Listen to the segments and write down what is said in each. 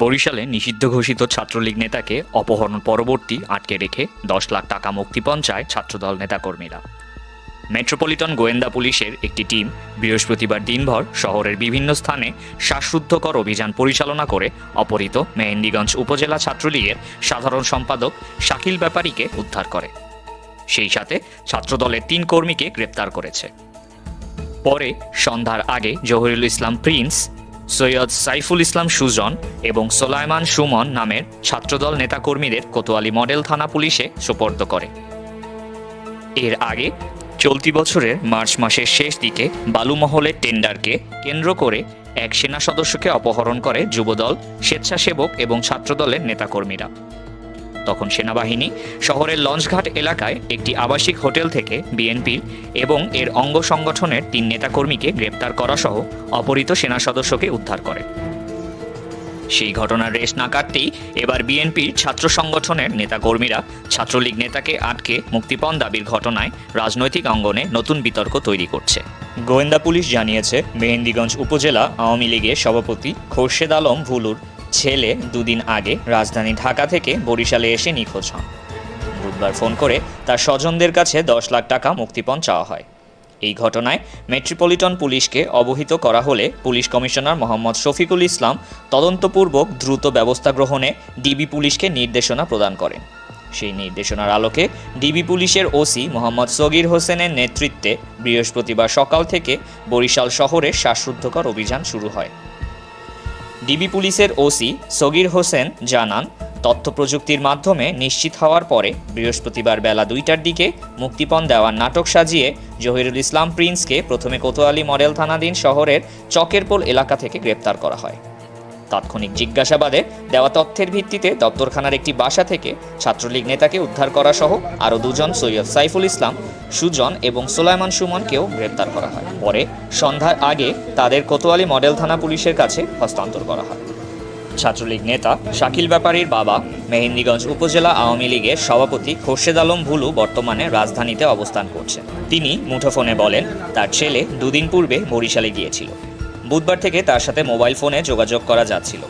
বরিশালে নিষিদ্ধ ঘোষিত ছাত্রলীগ নেতাকে অপহরণ পরবর্তী আটকে রেখে দশ লাখ টাকা মুক্তিপণ চায় ছাত্রদল নেতাকর্মীরা। মেট্রোপলিটন গোয়েন্দা পুলিশের একটি টিম বৃহস্পতিবার দিনভর শহরের বিভিন্ন স্থানে শ্বাসরুদ্ধকর অভিযান পরিচালনা করে অপহৃত মেহেন্দিগঞ্জ উপজেলা ছাত্রলীগের সাধারণ সম্পাদক শাকিল ব্যাপারীকে উদ্ধার করে। সেই সাথে ছাত্রদলের তিন কর্মীকে গ্রেপ্তার করেছে। পরে সন্ধ্যার আগে জহিরুল ইসলাম প্রিন্স, সৈয়দ সাইফুল ইসলাম সুজন এবং সোলাইমান সুমন নামের ছাত্রদল নেতাকর্মীদের কোতোয়ালি মডেল থানা পুলিশে সোপর্দ করে। এর আগে চলতি বছরের মার্চ মাসের শেষ দিকে বালুমহলের টেন্ডারকে কেন্দ্র করে এক সেনা সদস্যকে অপহরণ করে যুবদল, স্বেচ্ছাসেবক এবং ছাত্রদলের নেতাকর্মীরা। তখন সেনাবাহিনী শহরের লঞ্চঘাট এলাকায় একটি আবাসিক হোটেল থেকে বিএনপির এবং এর অঙ্গ সংগঠনের তিন নেতাকর্মীকে গ্রেপ্তার করা সহ অপহৃত সেনা সদস্যকে উদ্ধার করে। সেই ঘটনার রেশ না কাটতেই এবার বিএনপির ছাত্র সংগঠনের নেতাকর্মীরা ছাত্রলীগ নেতাকে আটকে মুক্তিপণ দাবির ঘটনায় রাজনৈতিক অঙ্গনে নতুন বিতর্ক তৈরি করছে। গোয়েন্দা পুলিশ জানিয়েছে, মেহেন্দিগঞ্জ উপজেলা আওয়ামী লীগের সভাপতি খোরশেদ আলম ভুলুর ছেলে দুদিন আগে রাজধানী ঢাকা থেকে বরিশালে এসে নিখোঁজ হন। বুধবার ফোন করে তার স্বজনদের কাছে দশ লাখ টাকা মুক্তিপণ চাওয়া হয়। এই ঘটনায় মেট্রোপলিটন পুলিশকে অবহিত করা হলে পুলিশ কমিশনার মোহাম্মদ শফিকুল ইসলাম তদন্তপূর্বক দ্রুত ব্যবস্থা গ্রহণে ডিবি পুলিশকে নির্দেশনা প্রদান করেন। সেই নির্দেশনার আলোকে ডিবি পুলিশের ওসি মোহাম্মদ সগির হোসেনের নেতৃত্বে বৃহস্পতিবার সকাল থেকে বরিশাল শহরে শ্বাসরুদ্ধকর অভিযান শুরু হয়। ডিবি পুলিশের ওসি সগির হোসেন জানান, তথ্য প্রযুক্তির মাধ্যমে নিশ্চিত হওয়ার পরে বৃহস্পতিবার বেলা দুইটার দিকে মুক্তিপণ দেওয়ার নাটক সাজিয়ে জহিরুল ইসলাম প্রিন্সকে প্রথমে কোতোয়ালি মডেল থানাধীন শহরের চকেরপোল এলাকা থেকে গ্রেপ্তার করা হয়। তাৎক্ষণিক জিজ্ঞাসাবাদে দেওয়া তথ্যের ভিত্তিতে দপ্তরখানার একটি বাসা থেকে ছাত্রলীগ নেতাকে উদ্ধার করা সহ আরও দুজন সৈয়দ সাইফুল ইসলাম, সুজন এবং সোলাইমান সুমনকেও গ্রেপ্তার করা হয়। পরে সন্ধ্যার আগে তাদের কোতোয়ালি মডেল থানা পুলিশের কাছে হস্তান্তর করা হয়। ছাত্রলীগ নেতা শাকিল ব্যাপারীর বাবা মেহেন্দিগঞ্জ উপজেলা আওয়ামী লীগের সভাপতি খোরশেদ আলম ভুলু বর্তমানে রাজধানীতে অবস্থান করছেন। তিনি মুঠোফোনে বলেন, তার ছেলে দুদিন পূর্বে বরিশালে গিয়েছিল। বুধবার থেকে তার সাথে মোবাইল ফোনে যোগাযোগ করা যাচ্ছিল।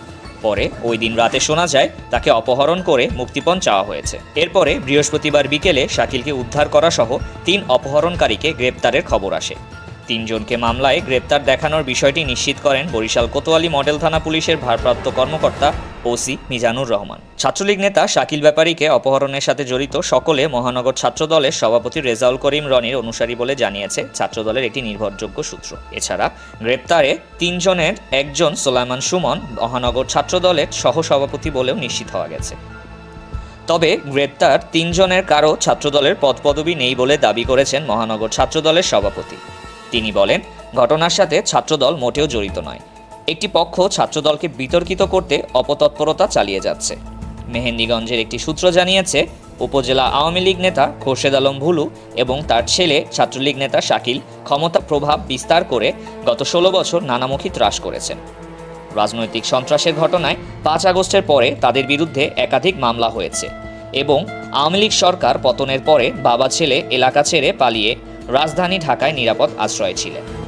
পরে ওই দিন রাতে শোনা যায়, তাকে অপহরণ করে মুক্তিপণ চাওয়া হয়েছে। এরপরে বৃহস্পতিবার বিকেলে শাকিলকে উদ্ধার করা সহ তিন অপহরণকারীকে গ্রেপ্তারের খবর আসে। তিনজনকে মামলায় গ্রেপ্তার দেখানোর বিষয়টি নিশ্চিত করেন বরিশাল কোতোয়ালি মডেল থানা পুলিশের ভারপ্রাপ্ত কর্মকর্তা ওসি মিজানুর রহমান। ছাত্রলীগ নেতা শাকিল ব্যাপারীকে অপহরণের সাথে জড়িত সকলে মহানগর ছাত্রদলের সভাপতি রেজাউল করিম রনির অনুসারী বলে জানিয়েছে ছাত্রদলের একটি নির্ভরযোগ্য সূত্র। এছাড়া গ্রেপ্তারে তিনজনের একজন সোলাইমান সুমন, মহানগর ছাত্রদলের সহসভাপতি বলেও নিশ্চিত হওয়া গেছে। তবে গ্রেপ্তার তিনজনের কারও ছাত্রদলের পদপদবি নেই বলে দাবি করেছেন মহানগর ছাত্রদলের সভাপতি। তিনি বলেন, ঘটনার সাথে ছাত্রদল মোটেও জড়িত নয়। একটি পক্ষ ছাত্রদলকে বিতর্কিত করতে অপতৎপরতা চালিয়ে যাচ্ছে। মেহেন্দিগঞ্জের একটি সূত্র জানিয়েছে, উপজেলা আওয়ামী লীগ নেতা খোরশেদ আলম ভুলু এবং তার ছেলে ছাত্রলীগ নেতা শাকিল ক্ষমতা প্রভাব বিস্তার করে গত ষোলো বছর নানামুখী ত্রাস করেছেন। রাজনৈতিক সন্ত্রাসের ঘটনায় পাঁচ আগস্টের পরে তাদের বিরুদ্ধে একাধিক মামলা হয়েছে এবং আওয়ামী লীগ সরকার পতনের পরে বাবা ছেলে এলাকা ছেড়ে পালিয়ে রাজধানী ঢাকায় নিরাপদ আশ্রয় ছিলেন।